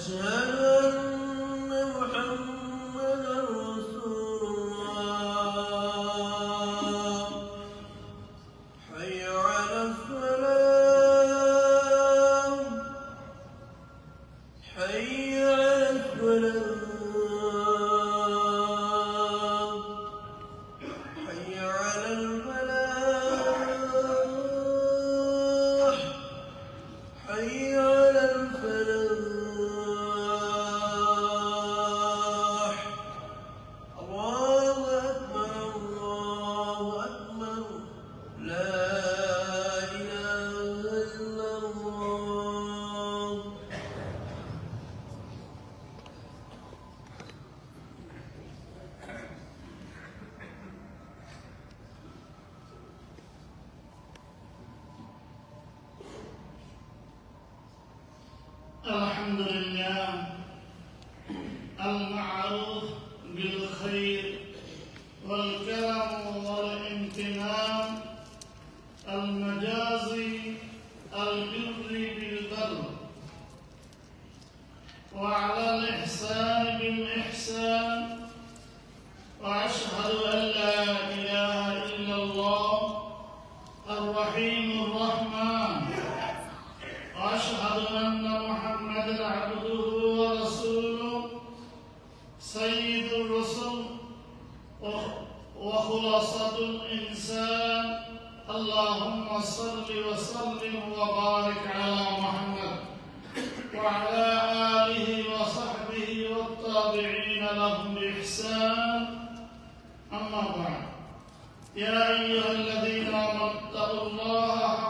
Yes, sir. أن محمدا عبده ورسوله سيد الرسل وخ- وخلاصة الإنسان. اللهم صل وسلم وبارك على محمد وعلى آله وصحبه والتابعين لهم بإحسان. أما بعد يا أيها الذين آمنوا اتقوا الله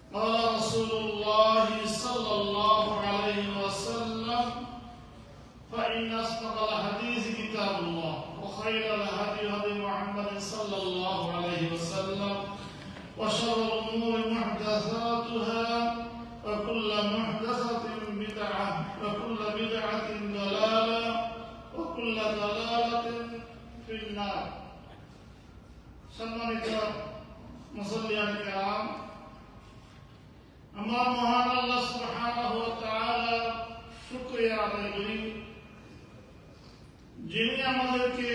قال رسول الله صلى الله عليه وسلم فإن أصدق الحديث كتاب الله وخير الهدي هدي محمد صلى الله عليه وسلم وشر الأمور محدثاتها وكل محدثة بدعة وكل بدعة ضلالة وكل ضلالة في النار সম্মানিত মুসল্লিয়ান কেরাম আমার মহান আল্লাহ সুবহানাহু ওয়া তাআলা শুকরিয়া আদায় করি যিনি আমাদেরকে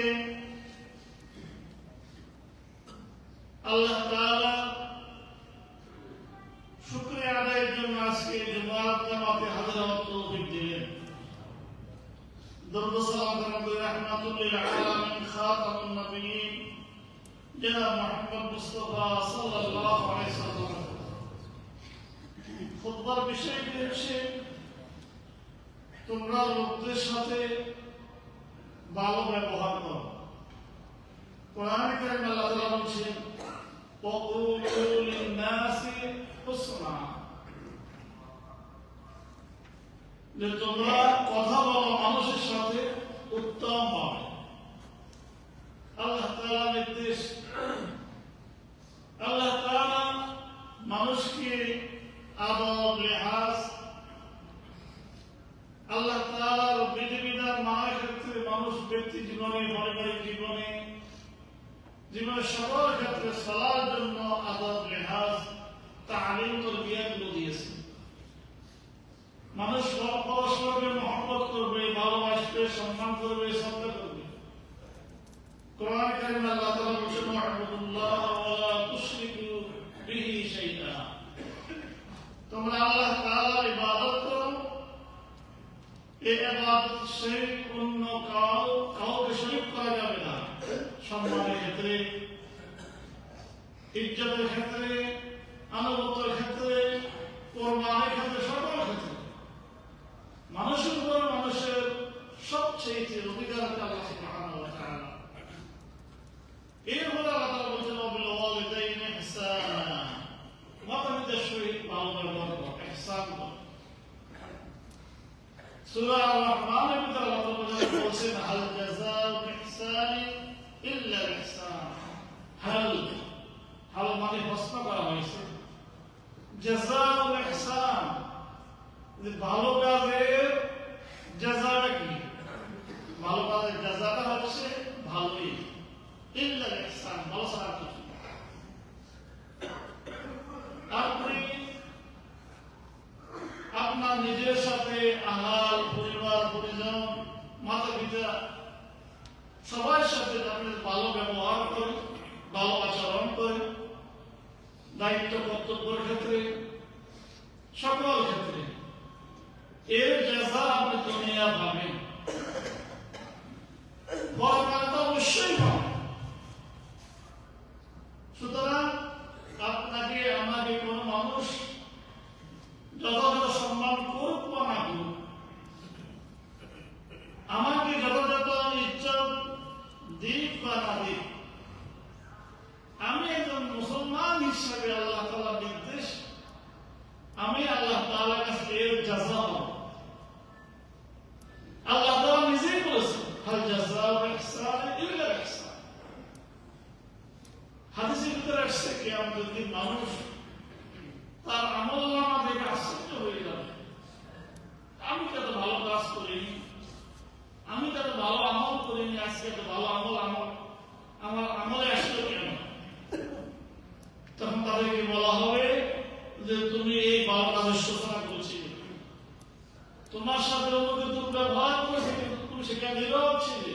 আল্লাহ তাআলা শুকরিয়া আদায়ের জন্য আজকে জুমাত জামাতে হাজির হওয়ার তৌফিক দিলেন দরুদ সালাম নবী রাহমাতুল্লিল আলামিন খাতামুন নবিয়্যিন জনাব মুহাম্মদ মুস্তাফা সাল্লাল্লাহু আলাইহি সাল্লাম খুতবার বিষয়টি হচ্ছে তোমরা লোকদের সাথে ভালো ব্যবহার করো কোরআন কারিম আল্লাহ তাআলা বলছেন وقولوا للناس حسنا যে তোমরা যেভাবে মানুষ পরস্পরকে মহব্বত করবে ভালোবাসবে সম্মান করবে করবে তোমরা করা। যাবে না। ইজ্জতের ক্ষেত্রে, আনুগত্যের ক্ষেত্রে কোরবানের ক্ষেত্রে সকল ক্ষেত্রে। মানুষের উপর মানুষের সবচেয়ে অধিকার আছে আল্লাহ সুবহানাহু ওয়া তাআলা। এরপরে আল্লাহ তাআলা বলছেন ওয়াবিল ওয়ালিদাইনি ইহসানা। মাতাপিতার সহিত ভালো ব্যবহার করো, ইহসান করো। সূরা আর-রহমানের ভিতরে আল্লাহ তাআলা বলছেন, হাল জাযাউ ইহসানি ইল্লা ইহসান। হাল হাল মানে প্রশ্ন করা হয়েছে। জাযাউ ইহসান। যে ভালো কাজের জাযাটা কি ভালো কাজের জাযাটা হচ্ছে ভালোই ইল্লা ইহসান ভালো ছাড়া আর কিছু না। আপনি আপনার নিজের সাথে আহার পরিবার পরিজন মাতা পিতা সবার সাথে আপনি ভালো ব্যবহার করেন ভালো আচরণ করেন দায়িত্ব কর্তব্যের ক্ষেত্রে সকল ক্ষেত্রে এর জাযা আপনি দুনিয়া পাবেন পরকাল তো অবশ্যই পাবেন সুতরাং আপনাকে আমাকে কোনো মানুষ যথাযথ সম্মান করুক বা না করুক আমাকে যথাযথ ইজ্জত দিক বা না দিক আমি একজন মুসলমান হিসাবে আল্লাহ তাআলা নির্দেশ আমি আল্লাহ তাআলার কাছে এর জাযা পাবো আল্লাহ তাআলা নিজেই বলেছেন হাল জাযাউ ইহসান ইল্লা ইহসান হাদিসের ভিতরে আসছে কিয়ামতের দিন মানুষ তার আমল নামা দেখে আশ্চর্য হয়ে যাবে আমি কত ভালো কাজ করিনি আমি কত ভালো আমল করিনি আজকে তো ভালো আমল আমল আমার আমলে আসলো কেন তখন তাদেরকে বলা হবে যে তুমি এই ভালো কাজের সূচনা করছিলে তোমার সাথে অন্যকে দুর্ব্যবহার করেছে, কিন্তু তুমি সেখানে নীরব ছিলে।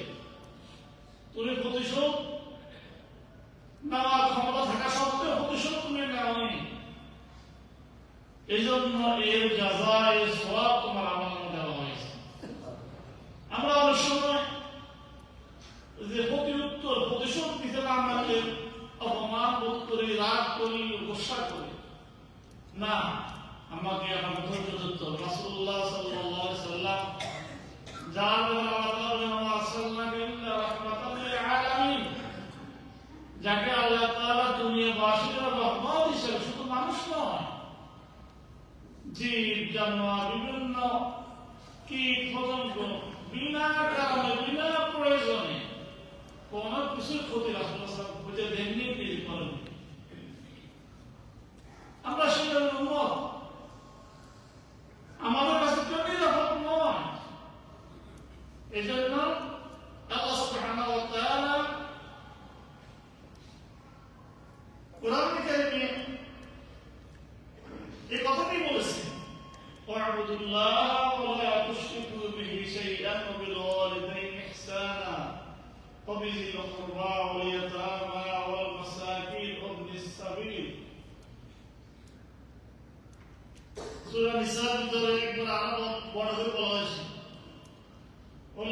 তুমি প্রতিশোধ নেওয়ার ক্ষমতা থাকা সত্ত্বেও প্রতিশোধ তুমি নেওনি। এই জন্য এর যাজা এর সবাব তোমার আমার দেওয়া হয়েছে। আমরা অনেক সময় যে প্রতি উত্তর প্রতিশোধ দিতে না পারলে অপমান বোধ করি, রাগ করি গোসা করি। না আমাকে আমার ধৈর্য ধরতে রাসূলুল্লাহ সাল্লাল্লাহু আলাইহি সাল্লাম যার। যাকে আল্লাহ তাআলা দুনিয়াবাসীর রহমত হিসেবে শুধু মানুষ নয়, জীব, জানোয়ার, বিভিন্ন কীট, পতঙ্গ, বিনা কারণে, বিনা প্রয়োজনে কোন কিছুর ক্ষতি রাসূলুল্লাহ বুঝে দেননি তিনি করেন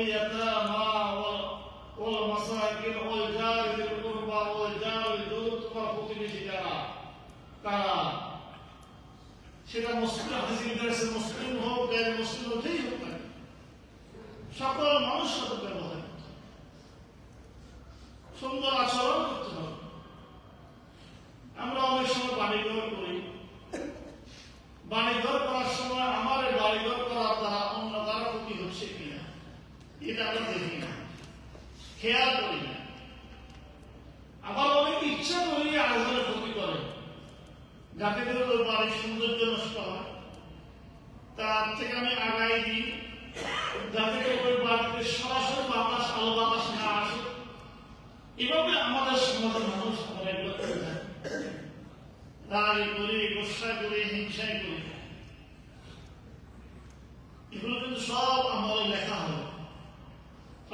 واليتامى والمساكين والجار ذي القربى والجار الجنوب তোমার প্রতিবেশী যারা কারা সেটা মুসলিম হাদিসে ভিতরে আছে মুসলিম হোক গায়ের মুসলিম হোক যেই হোক না কেন। সকল মানুষ সাথে ব্যবহার করতে হবে। সুন্দর আচরণ এটা আমরা দেখি না। খেয়াল করি না। আবার অনেকে ইচ্ছা করি আরেকজনের ক্ষতি করে যাতে করে ওই বাড়ির সৌন্দর্য নষ্ট হয়। তার থেকে আমি আগাই দিই। যাতে করে বাড়িতে সরাসরি বাতাস, আলো বাতাস না আসে। এভাবে আমাদের সমাজের মানুষ আমরা এগুলো করে থাকে রাগ করি, গোসা করি হিংসাই করি। এগুলো কিন্তু সব আমলে লেখা হবে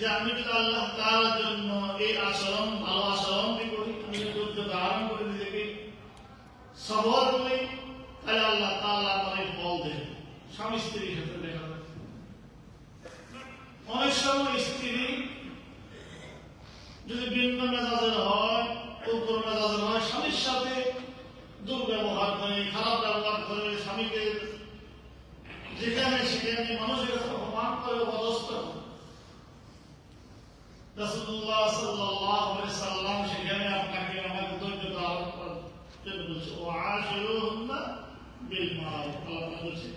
যে আমি যদি আল্লাহ তার জন্য এই আচরণ, ভালো আচরণটি করি, আমি ধৈর্য ধারণ করে নিজেকে সবর করি, তাহলে আল্লাহ তাআলা আমাদের ফল দেবে স্বামী স্ত্রীর ক্ষেত্রে দেখা অনেক সময় স্ত্রী যদি ভিন্ন মেজাজের হয় উগ্র মেজাজের হয়, স্বামীর সাথে দুর্ব্যবহার করে, খারাপ ব্যবহার করে, স্বামীকে যেখানে সেখানে মানুষের অপমান করে, অপদস্থ করে। রাসূলুল্লাহ সাল্লাল্লাহু আলাইহি সাল্লাম সেখানে আপনাকে আমাকে ধৈর্য ধারণ জন্য বলছে, ও আশিরুহুন্না বিল মারুফ। আল্লাহ বলছে,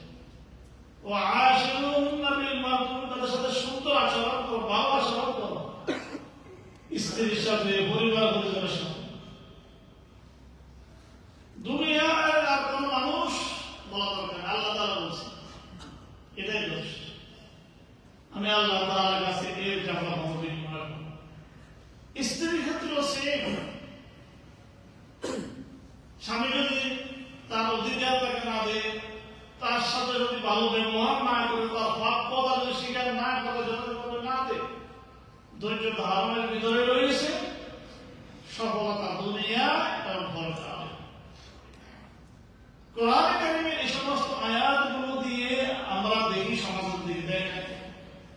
ও আশিরুহুন্না বিল মারুফ তাদের সাথে সুন্দর আচরণ করো, ভালো আচরণ করো। পরিবার পরিজনের দুনিয়ার আর কোন মানুষ বলা দরকার নেই, আল্লাহ তাআলা বলছে এটাই যথেষ্ট আমি আল্লাহ তাআলার কাছে এর জাফা মহবিন স্ত্রীর ক্ষেত্রেও সেম স্বামী যদি তার অধিকার তাকে না দেয় তার সাথে যদি ভালো ব্যবহার না করে তার প্রাপ্য তার যদি স্বীকার না করে যথাযথভাবে না দেয় ধৈর্য ধারণের ভিতরে রয়েছে সফলতা দুনিয়া এবং পরকালে কোরআন কারিমের এই সমস্ত আয়াতগুলো দিয়ে আমরা দেখি সমাজের দিকে দেখেন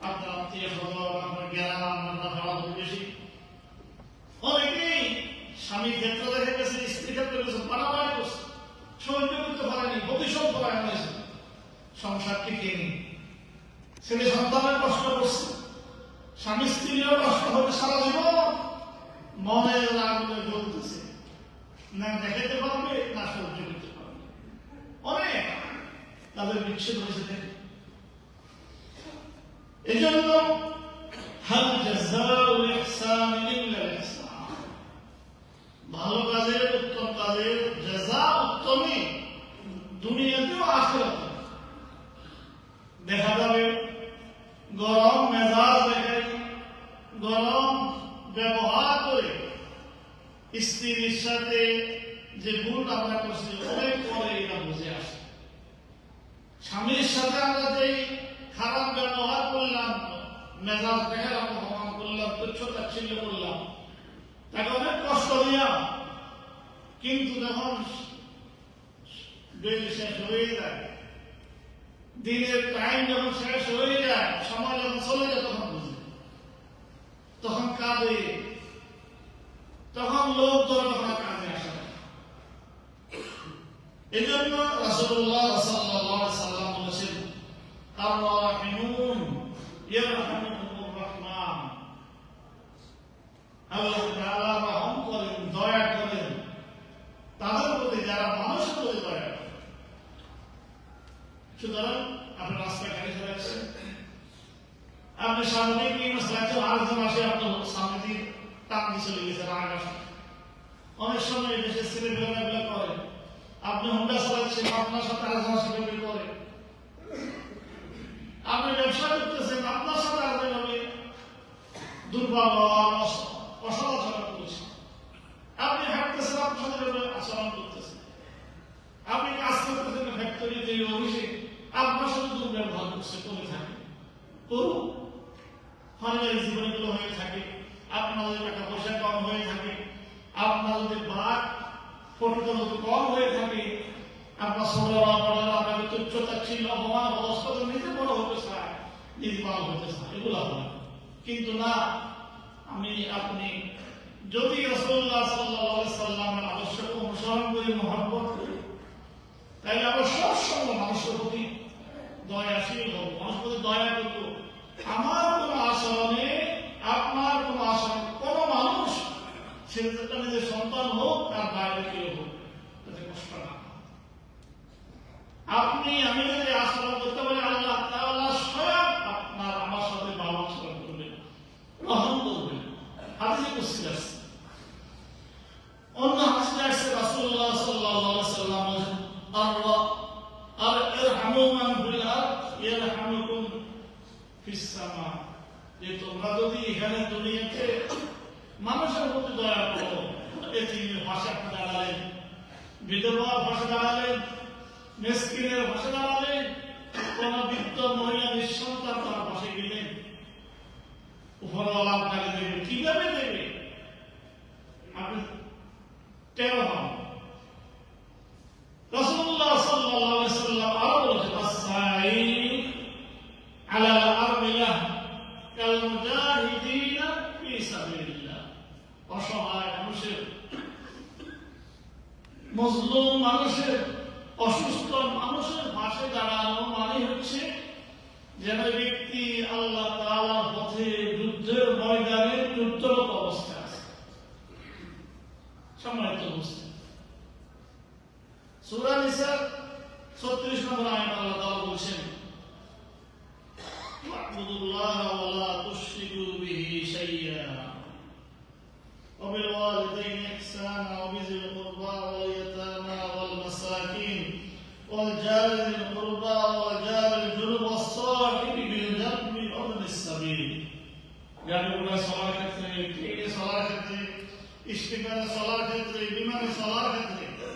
আপনার আত্মীয় স্বজন আপনার জ্ঞান আপনার ভালো বেশি অনেকেই স্বামী ক্ষেত্র দেখে গেছে স্ত্রী ক্ষেত্রে গেছে পারাপাড়ি করছে। সহ্য করতে পারেনি প্রতিশোধ করা হয়েছে সংসার টিকে নেই? ছেলে সন্তানের কষ্ট করছে, স্বামী স্ত্রীরও কষ্ট হবে সারা জীবন। মনের আগুনে জ্বলতেছে। না দেখাতে পারবে, না সহ্য করতে পারবে। অনেক তাদের বিচ্ছেদ হয়েছে দেখে। এই জন্য হাল জাযাউল ইহসান ইল্লা ইহসান। ভালো কাজের, উত্তম কাজের জাযা উত্তমই দুনিয়াতেও আখিরাতে দেখা যাবে গরম মেজাজ দেখাই গরম ব্যবহার করে স্ত্রীর সাথে যে ভুল আমরা করছি, অনেক পরে এটা বুঝে আসে। স্বামীর সাথে আমরা যে খারাপ ব্যবহার করলাম, মেজাজ দেখালাম অপমান করলাম তুচ্ছ তাচ্ছিল্য করলাম তাকে অনেক কষ্ট দিলাম। কিন্তু যখন দিন শেষ হয়ে যায়, দিনের টাইম যখন শেষ হয়ে যায়, সময় যখন চলে যায়, তখন বুঝে। তখন কাঁদে। তখন লোক তখন আর কাঁদে আসে এই জন্য রাসূলুল্লাহ সাল্লাল্লাহু আলাইহি সাল্লাম বলেছেন, আর-রাহিমুন ইয়ারহামুহুমুর রাহমান আপনি অনেক সময় করে। আপনি হুন্ডা চালাচ্ছেন আপনার সাথে আরেকজন করে। আপনি ব্যবসা করতেছেন, আপনার সাথে আরেকজন হবে দুর্ব্যবহার অস- অসদাচরণ করছে আপনি হাঁটতেছেন আপনার সাথে আচরণ করতেছেন আপনি কাজ করতেছেন ফ্যাক্টরিতে অফিসে আপনার সাথে দুর্ব্যবহার করছে করে থাকে। করুন। পারিবারিক জীবনগুলো হয়ে থাকে। আপনার যদি টাকা পয়সা কম হয়ে থাকে। আপনার যদি বাদ ফটোটা কম হয়ে থাকে। আপনার সরলা বড়রা আপনাকে তুচ্ছতা ছিল, অপমান, অবস্থা নিজে বড় হতে চায় বড় হতে চায়, এগুলো না। কিন্তু না, আমি, আপনি যদি অনুসরণ করে, মহব্বত করি তাই আমরা সবসময় মানুষের প্রতি দয়াশীল হব, মানুষের প্রতি দয়া করব। আমার কোন আচরণে, আপনার কোন আচরণ কোন মানুষ ছেলেটা নিজের সন্তান হোক, তার বাইরে কেউ হোক, তাতে কষ্ট না আপনি, আমি যদি আচরণ করতে পারি, আল্লাহ তাআলা স্বয়ং আপনার আমার সাথে ভালো আচরণ করবেন, গ্রহণ করবেন। হাদিসে কুসি আসছে ফিসামা যে তোমরা যদি এখানে দুনিয়াতে মানুষের প্রতি দয়া করো এতিমের ভাষা দাঁড়ালেন বিধবার ভাষা দাঁড়ালেন মেসকিনের ভাষা দাঁড়ালেন কোন বৃদ্ধ মহিলা নিঃসন্তান তার পাশে গেলেন উপরওয়ালা আপনাকে দেবে, কীভাবে দেবে? আপনি টেরো হন। আলাইহি সাল্লাম আরও বলেছেন আলা আরমিলাহ কাল মুজাহিদিনা ফি সাবিলিল্লাহ অসহায় মানুষের, মজলুম মানুষের, অসুস্থ মানুষের পাশে দাঁড়ানো মানে হচ্ছে যেন ব্যক্তি আল্লাহ তাআলার পথে যুদ্ধের ময়দানে যুদ্ধরত অবস্থায় আছে। সম্মানিত অবস্থা সূরা নিসার 36 নম্বর আয়াত আল্লাহ তাআলা বলছেন ওয়া'বুদুল্লাহ ওয়া লা তুশরিকু বিহি শাইয়্যা وبالوالدين إحسانا وبذي القربى واليتامى والمساكين والجار ذي القربى والجار الجنب والصاحب بالجنب وابن السبيل গাড়িগুলো চলার ক্ষেত্রে ট্রেনে চলার ক্ষেত্রে স্টিমারে চলার ক্ষেত্রে বিমানে চলার ক্ষেত্রে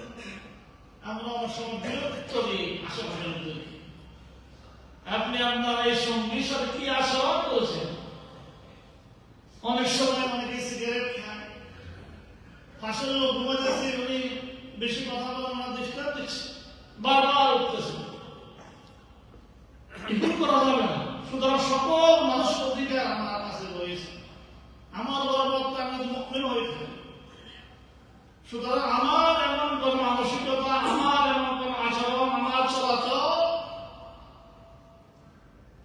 আমরা অনেক সময় বিরক্ত দিই আশেপাশের মধ্যে আপনি আপনার এই সঙ্গীর সাথে কি আচরণ করেছেন? অনেক সময় অনেকে সিগারেট খায়। পাশের লোক ঘুমাইতেছে উনি বেশি কথা বলে ওনার ডিস্টার্ব দিচ্ছে বারবার উঠতেছে এগুলো করা যাবে না। সুতরাং সকল মানুষের অধিকার আমার কাছে রয়েছে। আমার বরাবর আমি মুখের হয়ে থাকি। সুতরাং আমার এমন কোন মানসিকতা আমার এমন কোন আচরণ আমার চলাচল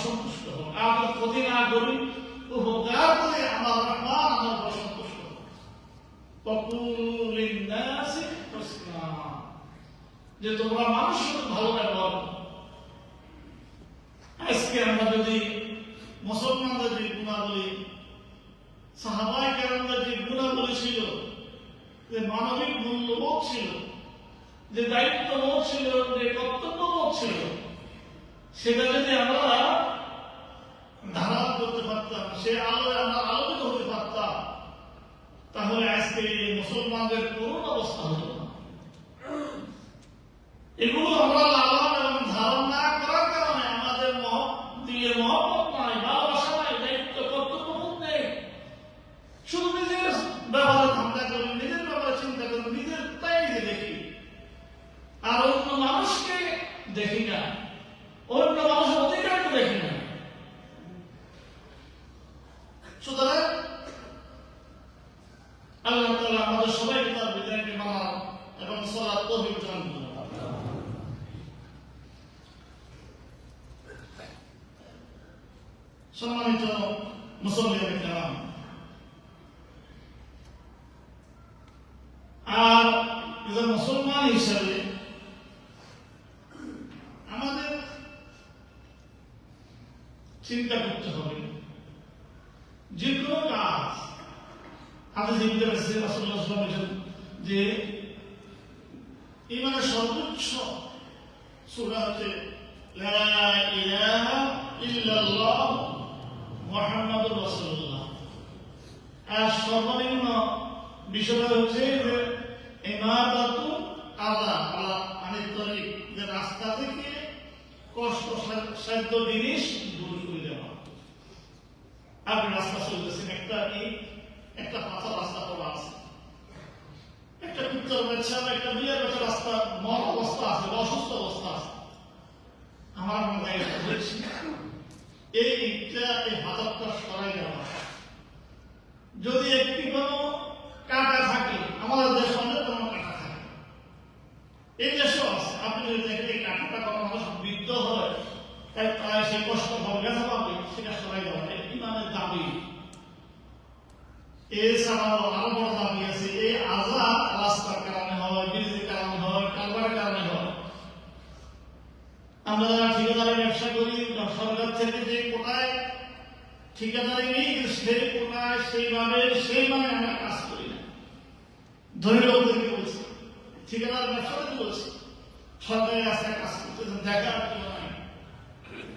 অসন্তুষ্ট হন। আমার ক্ষতি না করি উপকার করে আমার আমার অসন্তুষ্ট হন। যে তোমরা মানুষের ভালো ব্যবহার আজকে আমরা যদি মুসলমানদের যে গুণাবলী সাহাবাই কারণদের যে গুণাবলী ছিল, যে মানবিক মূল্যবোধ ছিল, যে দায়িত্ববোধ ছিল, যে কর্তব্যবোধ ছিল সেটা যদি আমরা ধারণ করতে পারতাম, সে আলোয় আমরা আলোকিত হতে পারতাম, তাহলে আজকে মুসলমানদের করুণ অবস্থা হতো না। এগুলো আমরা লালন এবং ধারণ না করার কারণে আমাদের মহ দিলে মহব্বত নাই ভালোবাসা নাই দায়িত্ব কর্তব্যবোধ নেই শুধু নিজের ব্যাপারে ধান্দা করি নিজের ব্যাপারে চিন্তা করি নিজের তাই যে দেখি আর অন্য মানুষকে দেখি না অন্য মানুষের অধিকারকে দেখি না সুতরাং আল্লাহ তাআলা আমাদের সবাইকে তার বিধানকে মানা এবং সলাৎ তৌফিক দান করুন সম্মানিত মুসলিম কেরাম আর একজন মুসলমান হিসাবে আমাদের চিন্তা করতে হবে। যে কোনো কাজ হাতে জীবিত আছে ওয়াসাল্লাম যে, ইমানের সর্বোচ্চ সূরা হচ্ছে সর্বনিম্ন রাস্তা থেকে কষ্ট সাধ্য জিনিস দূর আপনি রাস্তা চলতেছেন একটা কি একটা পাথর রাস্তা পড়া আছে। একটা কুত্তর বাচ্চা একটা বিয়ের বাচ্চা রাস্তা মর অবস্থা আছে অসুস্থ অবস্থা আছে। আমার এটা বলছি এই ইটটা এই হাতটা সরাই দেওয়া। যদি একটি কোনো কাটা থাকে, আমাদের দেশ অনেক কোনো কাটা থাকে। এই দেশেও আছে। আপনি যদি দেখেন কাটাটা কোনো মানুষ বৃদ্ধ হয় তাই সে কষ্ট ব্যথা পাবে, সেটা সরাই দেওয়া। ইমানের দাবি। এছাড়াও আরও বড় দাবি আছে এই আজাদ রাস্তার কারণে হয় বিরোধীর কারণে হয়, কারবারের কারণে হয়। আমরা যারা ঠিকাদারি ব্যবসা করি, সরকার থেকে যে কোটায় ঠিকাদারি নেই সেই কোটায় সেইভাবে সেইভাবে আমরা কাজ করি না। ধনী লোকদেরকে বলছি, ঠিকাদার ব্যবসাতে বলছি, সরকারি রাস্তায় কাজ করতেছেন দেখা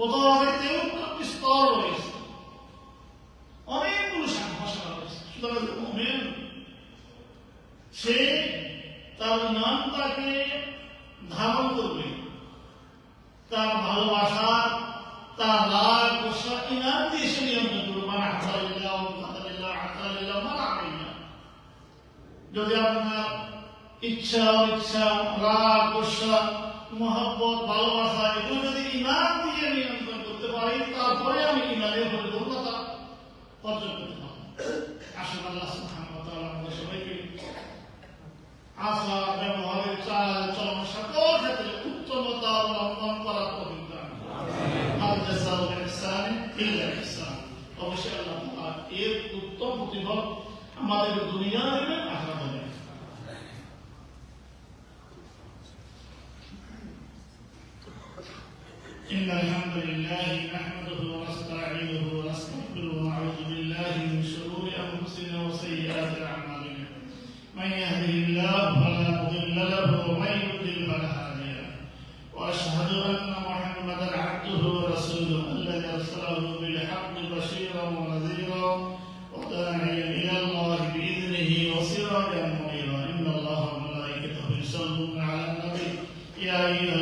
কোথাও তেহত্তরটি স্তর রয়েছে। অনেকগুলো ভাষা রয়েছে। সুতরাং সে তার নাম তাকে ধারণ করবে। তার ভালোবাসা, তার রাগ গোসা ইনাম দিয়ে সে নিয়ন্ত্রণ করবে। মানে আতালিল্লাহ আতালিল্লাহ আতালিল্লাহ মানে আমিল্লাহ যদি আপনার ইচ্ছা ইচ্ছা রাগ গোসা মহব্বত ভালোবাসা এগুলো যদি ইমান দিয়ে নিয়ন্ত্রণ করতে পারি তারপরে আমি ইমানের পরিপূর্ণতা অর্জন করতে আসলে আল্লাহ আমাদের সবাইকে ব্যবহারের চাল চলন সকল ক্ষেত্রে উত্তমতা অবলম্বন করার অবশ্যই আল্লাহ এর উত্তম প্রতিফল আমাদের দুনিয়া দেবে আখিরাত দেবে إن الحمد لله نحمده ونستعينه ونستغفره ونعوذ بالله من شرور أنفسنا وسيئات أعمالنا. من يهده الله فلا مضل له ومن يضلل فلا هادي له. وأشهد أن محمدا عبده ورسوله الذي أرسله بالحق بشيرا ونذيرا وداعيا إلى الله بإذنه وسراجا منيرا. إن الله وملائكته يصلون على النبي. يا أيها